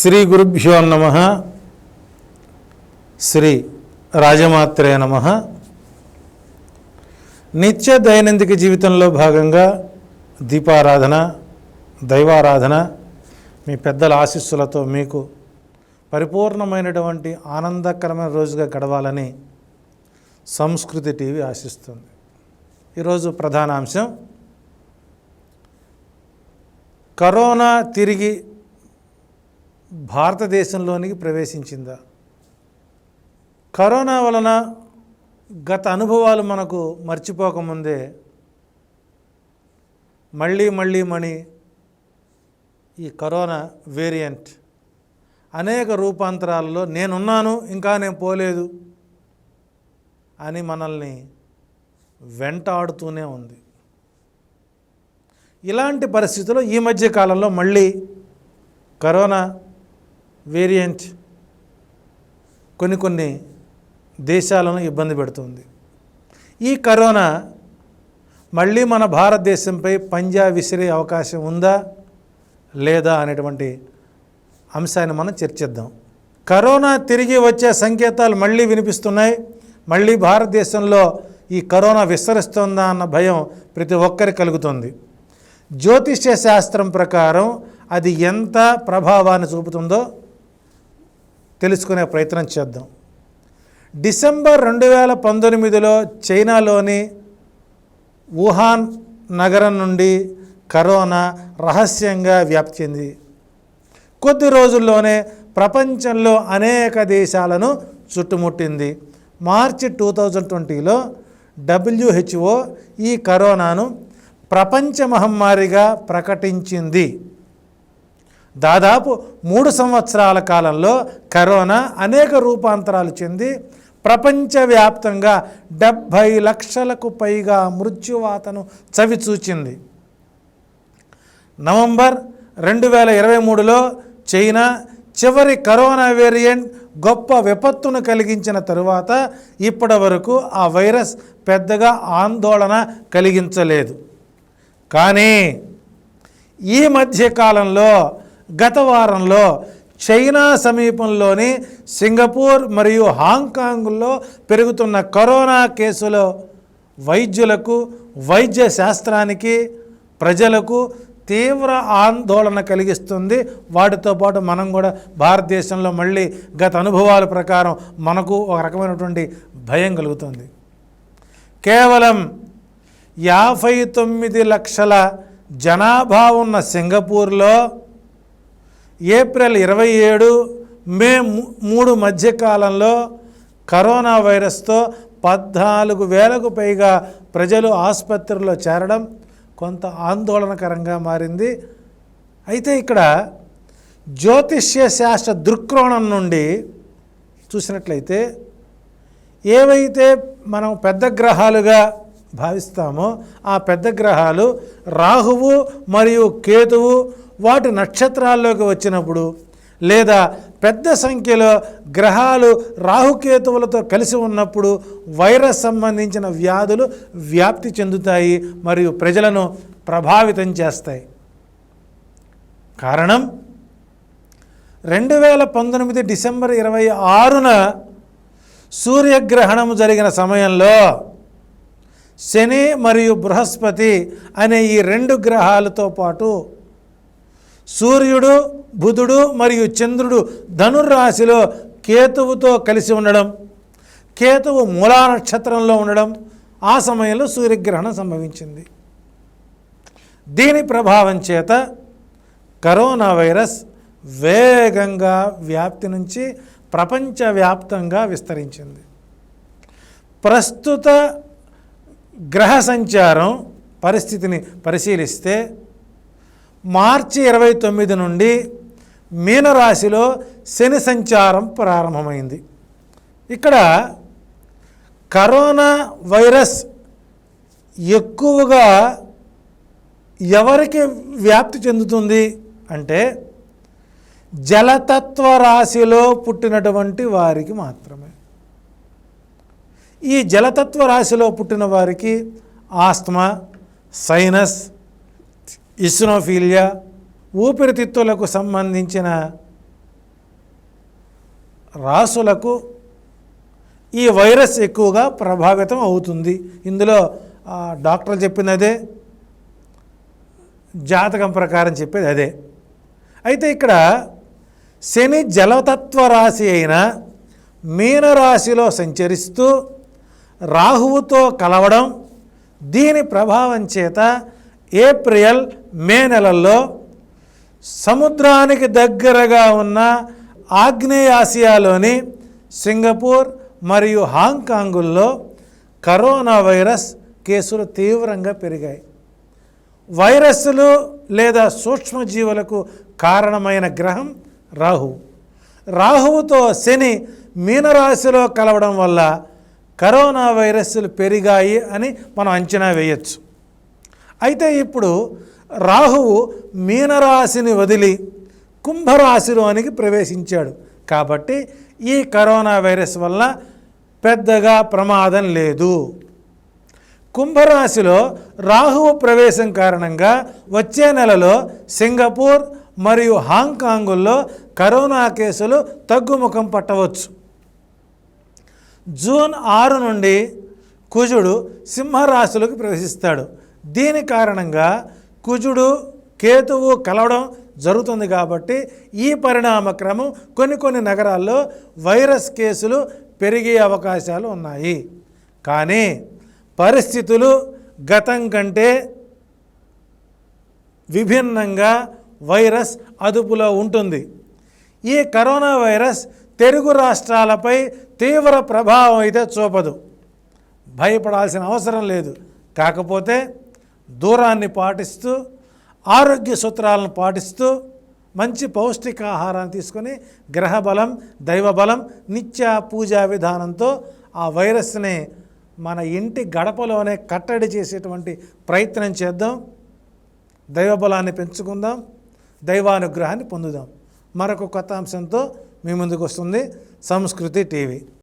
శ్రీ గురుభ్యో నమ. శ్రీ రాజమాత్రే నమ. నిత్య దైనందిక జీవితంలో భాగంగా దీపారాధన దైవారాధన మీ పెద్దల ఆశీస్సులతో మీకు పరిపూర్ణమైనటువంటి ఆనందకరమైన రోజుగా గడవాలని సంస్కృతి టీవీ ఆశిస్తుంది. ఈరోజు ప్రధాన అంశం కరోనా తిరిగి భారతదేశంలోనికి ప్రవేశించిందా? కరోనా వలన గత అనుభవాలు మనకు మర్చిపోకముందే మళ్ళీ మళ్ళీ మణి ఈ కరోనా వేరియంట్ అనేక రూపాంతరాలలో నేనున్నాను ఇంకా నేను పోలేదు అని మనల్ని వెంటాడుతూనే ఉంది. ఇలాంటి పరిస్థితుల్లో ఈ మధ్య కాలంలో మళ్ళీ కరోనా వేరియంట్ కొన్ని కొన్ని దేశాలను ఇబ్బంది పెడుతుంది. ఈ కరోనా మళ్ళీ మన భారతదేశంపై పంజా విసిరే అవకాశం ఉందా లేదా అనేటువంటి అంశాన్ని మనం చర్చిద్దాం. కరోనా తిరిగి వచ్చే సంకేతాలు మళ్ళీ వినిపిస్తున్నాయి. మళ్ళీ భారతదేశంలో ఈ కరోనా విస్తరిస్తుందా అన్న భయం ప్రతి ఒక్కరికి కలుగుతుంది. జ్యోతిష్య శాస్త్రం ప్రకారం అది ఎంత ప్రభావాన్ని చూపుతుందో తెలుసుకునే ప్రయత్నం చేద్దాం. డిసెంబర్ రెండు వేల పంతొమ్మిదిలో చైనాలోని వుహాన్ నగరం నుండి కరోనా రహస్యంగా వ్యాప్తి చెంది. కొద్ది రోజుల్లోనే ప్రపంచంలో అనేక దేశాలను చుట్టుముట్టింది. మార్చి టూ థౌజండ్ ట్వంటీలో డబ్ల్యూహెచ్ఓ ఈ కరోనాను ప్రపంచ మహమ్మారిగా ప్రకటించింది. దాదాపు మూడు సంవత్సరాల కాలంలో కరోనా అనేక రూపాంతరాలు చెంది ప్రపంచవ్యాప్తంగా డెబ్భై లక్షలకు పైగా మృత్యువాతను చవిచూచింది. నవంబర్ రెండు వేల ఇరవై మూడులో చైనా చివరి కరోనా వేరియంట్ గొప్ప విపత్తును కలిగించిన తరువాత ఇప్పటి వరకు ఆ వైరస్ పెద్దగా ఆందోళన కలిగించలేదు. కానీ ఈ మధ్యకాలంలో గత వారంలో చైనా సమీపంలోని సింగపూర్ మరియు హాంకాంగ్లో పెరుగుతున్న కరోనా కేసులో వైద్యులకు వైద్య శాస్త్రానికి ప్రజలకు తీవ్ర ఆందోళన కలిగిస్తుంది. వాటితో పాటు మనం కూడా భారతదేశంలో మళ్ళీ గత అనుభవాల ప్రకారం మనకు ఒక రకమైనటువంటి భయం కలుగుతుంది. కేవలం యాభై తొమ్మిది లక్షల జనాభా ఉన్న సింగపూర్లో ఏప్రిల్ ఇరవై ఏడు మే ము- మూడు మధ్యకాలంలో కరోనా వైరస్తో పద్నాలుగు వేలకు పైగా ప్రజలు ఆసుపత్రిలో చేరడం కొంత ఆందోళనకరంగా మారింది. అయితే ఇక్కడ జ్యోతిష్య శాస్త్ర దృక్కోణం నుండి చూసినట్లయితే ఏవైతే మనం పెద్ద గ్రహాలుగా భావిస్తామో ఆ పెద్ద గ్రహాలు రాహువు మరియు కేతువు వాటి నక్షత్రాల్లోకి వచ్చినప్పుడు లేదా పెద్ద సంఖ్యలో గ్రహాలు రాహుకేతువులతో కలిసి ఉన్నప్పుడు వైరస్ సంబంధించిన వ్యాధులు వ్యాప్తి చెందుతాయి మరియు ప్రజలను ప్రభావితం చేస్తాయి. కారణం రెండు వేల పంతొమ్మిది డిసెంబర్ ఇరవై ఆరున సూర్యగ్రహణం జరిగిన సమయంలో శని మరియు బృహస్పతి అనే ఈ రెండు గ్రహాలతో పాటు సూర్యుడు బుధుడు మరియు చంద్రుడు ధనుర్రాశిలో కేతువుతో కలిసి ఉండడం కేతువు మూలా నక్షత్రంలో ఉండడం ఆ సమయంలో సూర్యగ్రహణం సంభవించింది. దీని ప్రభావం చేత కరోనా వైరస్ వేగంగా వ్యాప్తి నుంచి ప్రపంచవ్యాప్తంగా విస్తరించింది. ప్రస్తుత గ్రహ సంచారం పరిస్థితిని పరిశీలిస్తే మార్చి ఇరవై తొమ్మిది నుండి మీనరాశిలో శని సంచారం ప్రారంభమైంది. ఇక్కడ కరోనా వైరస్ ఎక్కువగా ఎవరికి వ్యాప్తి చెందుతుంది అంటే జలతత్వ రాశిలో పుట్టినటువంటి వారికి మాత్రమే. ఈ జలతత్వ రాశిలో పుట్టిన వారికి ఆస్తమా సైనస్ ఇస్నోఫీలియా ఊపిరితిత్తులకు సంబంధించిన రాసులకు ఈ వైరస్ ఎక్కువగా ప్రభావితం అవుతుంది. ఇందులో డాక్టర్ డాక్టర్లు అదే. జాతకం ప్రకారం చెప్పేది అదే. అయితే ఇక్కడ శని జలతత్వ రాశి అయిన మీనరాశిలో సంచరిస్తూ రాహువుతో కలవడం దీని ప్రభావం చేత ఏప్రిల్ మే నెలల్లో సముద్రానికి దగ్గరగా ఉన్న ఆగ్నేయాసియాలోని సింగపూర్ మరియు హాంకాంగుల్లో కరోనా వైరస్ కేసులు తీవ్రంగా పెరిగాయి. వైరస్లు లేదా సూక్ష్మజీవులకు కారణమైన గ్రహం రాహు రాహువుతో శని మీనరాశిలో కలవడం వల్ల కరోనా వైరస్లు పెరిగాయి అని మనం అంచనా వేయచ్చు. అయితే ఇప్పుడు రాహువు మీనరాశిని వదిలి కుంభరాశిలోనికి ప్రవేశించాడు. కాబట్టి ఈ కరోనా వైరస్ వల్ల పెద్దగా ప్రమాదం లేదు. కుంభరాశిలో రాహువు ప్రవేశం కారణంగా వచ్చే నెలలో సింగపూర్ మరియు హాంకాంగుల్లో కరోనా కేసులు తగ్గుముఖం పట్టవచ్చు. జూన్ ఆరు నుండి కుజుడు సింహరాశులకు ప్రవేశిస్తాడు. దీని కారణంగా కుజుడు కేతువు కలవడం జరుగుతుంది కాబట్టి ఈ పరిణామ క్రమం కొన్ని కొన్ని నగరాల్లో వైరస్ కేసులు పెరిగే అవకాశాలు ఉన్నాయి. కానీ పరిస్థితులు గతం కంటే విభిన్నంగా వైరస్ అదుపులో ఉంటుంది. ఈ కరోనా వైరస్ తెలుగు రాష్ట్రాలపై తీవ్ర ప్రభావం అయితే చూపదు. భయపడాల్సిన అవసరం లేదు. కాకపోతే దూరాన్ని పాటిస్తూ ఆరోగ్య సూత్రాలను పాటిస్తూ మంచి పౌష్టికాహారాన్ని తీసుకొని గ్రహబలం దైవబలం నిత్య పూజా విధానంతో ఆ వైరస్ని మన ఇంటి గడపలోనే కట్టడి చేసేటువంటి ప్రయత్నం చేద్దాం. దైవబలాన్ని పెంచుకుందాం. దైవానుగ్రహాన్ని పొందుదాం. మరొక కొత్త అంశంతో మీ ముందుకు వస్తుంది. సంస్కృతి టీవీ.